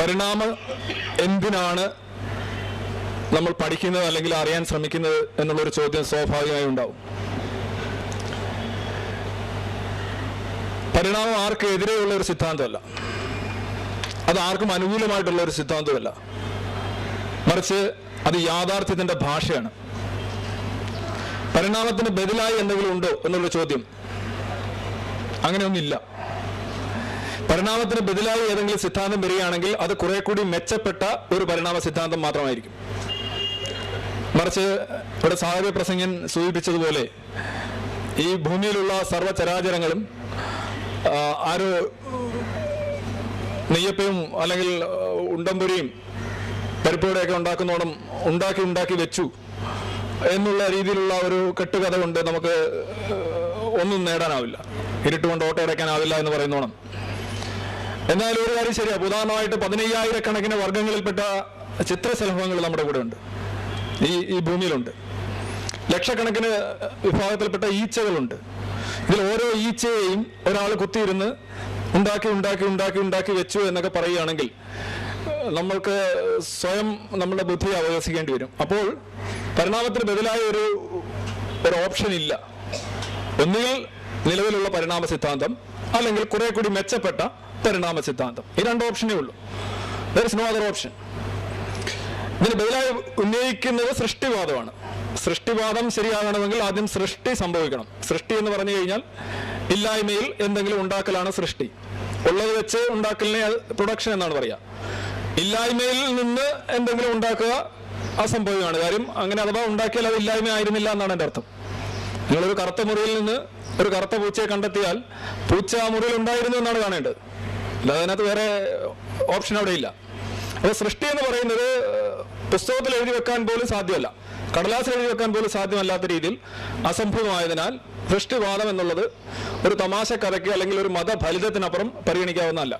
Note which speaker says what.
Speaker 1: പരിണാമം എന്തിനാണ് നമ്മൾ പഠിക്കുന്നത് അല്ലെങ്കിൽ അറിയാൻ ശ്രമിക്കുന്നത് എന്നുള്ളൊരു ചോദ്യം സ്വാഭാവികമായി ഉണ്ടാവും. പരിണാമം ആർക്കെതിരെയുള്ള ഒരു സിദ്ധാന്തമല്ല. അത് ആർക്കും അനുകൂലമായിട്ടുള്ള ഒരു സിദ്ധാന്തമല്ല. മറിച്ച് അത് യാഥാർത്ഥ്യത്തിന്റെ ഭാഷയാണ്. പരിണാമത്തിന് ബദലായി എന്തെങ്കിലും ഉണ്ടോ എന്നുള്ള ചോദ്യം അങ്ങനെയൊന്നുമില്ല. പരിണാമത്തിന് ബദലായി ഏതെങ്കിലും സിദ്ധാന്തം വരികയാണെങ്കിൽ അത് കുറെ കൂടി മെച്ചപ്പെട്ട ഒരു പരിണാമ സിദ്ധാന്തം മാത്രമായിരിക്കും. മറിച്ച് ഇവിടെ സാഹചര്യ പ്രസംഗൻ സൂചിപ്പിച്ചതുപോലെ ഈ ഭൂമിയിലുള്ള സർവചരാചരങ്ങളും ആ, ആരോ നെയ്യപ്പയും അല്ലെങ്കിൽ ഉണ്ടംപൊരിയും പരിപ്പോടെയൊക്കെ ഉണ്ടാക്കുന്നോണം ഉണ്ടാക്കി ഉണ്ടാക്കി വെച്ചു എന്നുള്ള രീതിയിലുള്ള ഒരു കെട്ടുകഥ കൊണ്ട് നമുക്ക് ഒന്നും നേടാനാവില്ല. ഇരുട്ടുകൊണ്ട് ഓട്ടോ അടയ്ക്കാനാവില്ല എന്ന് പറയുന്നോണം. എന്നാലും ഒരു കാര്യം ശരിയാ. ഉദാഹരണമായിട്ട് പതിനയ്യായിരക്കണക്കിന് വർഗങ്ങളിൽപ്പെട്ട ചിത്രശലഭങ്ങൾ നമ്മുടെ കൂടെ ഉണ്ട്. ഈ ഈ ഭൂമിയിലുണ്ട്. ലക്ഷക്കണക്കിന് വിഭാഗത്തിൽപ്പെട്ട ഈച്ചകളുണ്ട്. ഇതിൽ ഓരോ ഈച്ചയെയും ഒരാൾ കുത്തിയിരുന്ന് ഉണ്ടാക്കി ഉണ്ടാക്കി ഉണ്ടാക്കി ഉണ്ടാക്കി വെച്ചു എന്നൊക്കെ പറയുകയാണെങ്കിൽ നമ്മൾക്ക് സ്വയം നമ്മുടെ ബുദ്ധി അവകാശിക്കേണ്ടി വരും. അപ്പോൾ പരിണാമത്തിന് ബദലായ ഒരു ഒരു ഓപ്ഷൻ ഇല്ല. ഒന്നുകിൽ നിലവിലുള്ള പരിണാമ സിദ്ധാന്തം അല്ലെങ്കിൽ കുറെ കൂടി മെച്ചപ്പെട്ട പരിണാമ സിദ്ധാന്തം. ഈ രണ്ട് ഓപ്ഷനേ ഉള്ളൂ. There is no other option ഇതിന് ബദലായി ഉന്നയിക്കുന്നത് സൃഷ്ടിവാദമാണ്. സൃഷ്ടിവാദം ശരിയാകണമെങ്കിൽ ആദ്യം സൃഷ്ടി സംഭവിക്കണം. സൃഷ്ടി എന്ന് പറഞ്ഞു കഴിഞ്ഞാൽ ഇല്ലായ്മയിൽ എന്തെങ്കിലും ഉണ്ടാക്കലാണ് സൃഷ്ടി. ഉള്ളത് വെച്ച് ഉണ്ടാക്കലിനെ പ്രൊഡക്ഷൻ എന്നാണ് പറയുക ഇല്ലായ്മയിൽ നിന്ന് എന്തെങ്കിലും ഉണ്ടാക്കുക അസംഭവമാണ്. കാര്യം അങ്ങനെ അഥവാ ഉണ്ടാക്കിയാൽ അത് ഇല്ലായ്മ ആയിരുന്നില്ല എന്നാണ് എന്റെ അർത്ഥം. നിങ്ങളൊരു കറുത്ത മുറിയിൽ നിന്ന് ഒരു കറുത്ത പൂച്ചയെ കണ്ടെത്തിയാൽ പൂച്ച ആ മുറിയിൽ ഉണ്ടായിരുന്നു എന്നാണ് കാണേണ്ടത്. അല്ലാതെ അതിനകത്ത് വേറെ ഓപ്ഷൻ അവിടെ ഇല്ല. അപ്പോൾ സൃഷ്ടി എന്ന് പറയുന്നത് പുസ്തകത്തിൽ എഴുതി വെക്കാൻ പോലും സാധ്യമല്ല. കടലാസിൽ എഴുതി വെക്കാൻ പോലും സാധ്യമല്ലാത്ത രീതിയിൽ അസംഭവമായതിനാൽ സൃഷ്ടിവാദം എന്നുള്ളത് ഒരു തമാശ കഥയ്ക്ക് അല്ലെങ്കിൽ ഒരു മതഫലിതത്തിനപ്പുറം പരിഗണിക്കാവുന്നതല്ല.